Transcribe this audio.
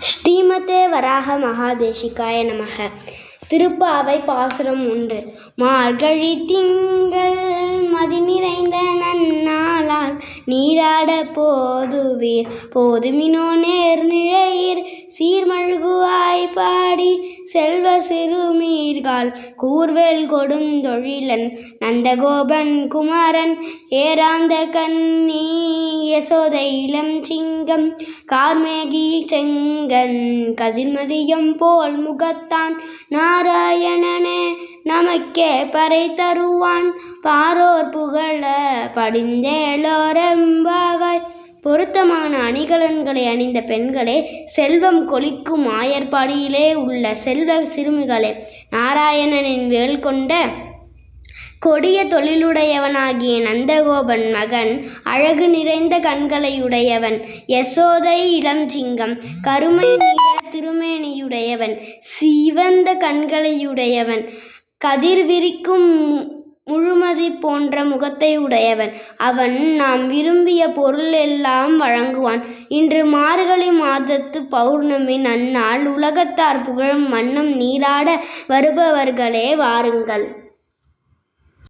ஸ்ரீமதே வராக மகாதேசிகாய நமக. திருப்பாவை பாசுரம் ஒன்று. மார்கழி திங்கள் மதி நிறைந்த நன்னாளால் நீராட போதுவீர். போதுமினோ நேர் நிழையீர். சீர்மழுகுவாய் பாடி செல்வ சிறுமீர்கால். கூர்வேல் கொடுந்தொழிலன் நந்தகோபன் குமாரன் ஏராந்த கண்ணீர். யசோதை இளம் சிங்கம் கார்மேகி செங்கன் கதிர்மதியம் போல் முகத்தான். நாராயணனே நமக்கே பறை தருவான். பாரோர் புகழ படிந்தேளோரெம்பாவாய் பொருத்தமான அணிகலன்களை அணிந்த பெண்களே செல்வம் கொளிக்கும் ஆயர்பாடியிலே உள்ள செல்வ சிறுமிகளே நாராயணனின் வேல் கொண்ட கொடிய தொழிலுடையவனாகிய நந்தகோபன் மகன் அழகு நிறைந்த கண்களையுடையவன் யசோதை இளஞ்சிங்கம் கருமை நிற திருமேனியுடையவன் சிவந்த கண்களையுடையவன் கதிர் விரிக்கும் மு- முழுமதி போன்ற முகத்தை உடையவன் அவன் நாம் விரும்பிய பொருள் எல்லாம் வழங்குவான். இன்று மார்கழி மாதத்து பௌர்ணமி நன்னாள் உலகத்தார் புகழும் வண்ணம் நீராட வருபவர்களே வாருங்கள்.